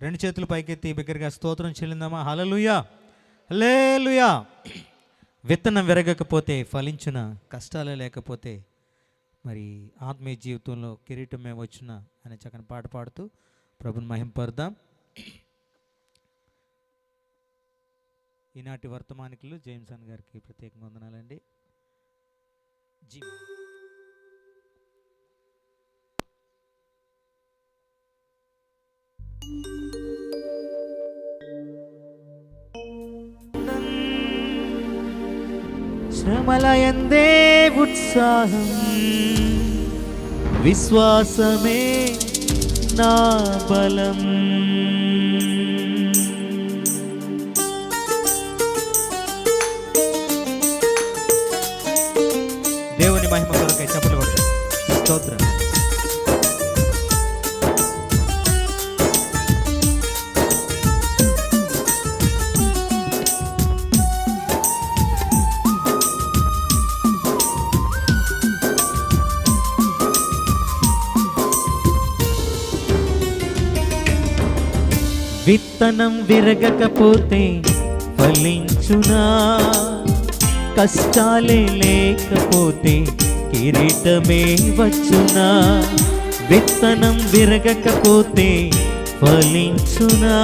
రెండు చేతులు పైకెత్తి బిగ్గరగా స్తోత్రం చెల్లిందామా? హలలుయా హలేలుయా విత్తనం విరగకపోతే ఫలించిన కష్టాలే లేకపోతే మరి ఆత్మీయ జీవితంలో కిరీటం మేము వచ్చిన అనే చక్కని పాట పాడుతూ ప్రభుని మహింపరుదాం ఈనాటి వర్తమానికులు జేమ్సన్ గారికి ప్రత్యేక వందనాలండి. జీ శ్రమలయందే ఉత్సాహం. విశ్వాసమే నా బలం. దేవుని మహిమ కొరకై చెప్పలు స్తోత్రం. విత్తనం విరగకపోతే ఫలించునా? కష్టాలే లేకపోతే కిరీటమే వచ్చునా? విత్తనం విరగకపోతే ఫలించునా?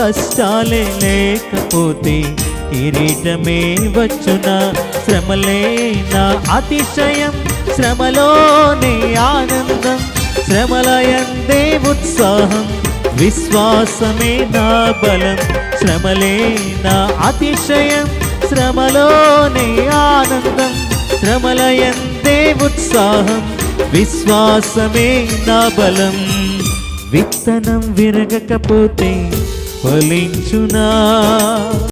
కష్టాలే లేకపోతే కిరీటమే వచ్చునా? శ్రమలే నా అతిశయం? శ్రమలోనే ఆనందం? శ్రమలయందే ఉత్సాహం? విశ్వాసమే నా బలం శ్రమలే నా అతిశయం. శ్రమలోనే ఆనందం శ్రమలయందే ఉత్సాహం. విశ్వాసమే నా బలం. విత్తనం విరగకపోతే ఫలించునా?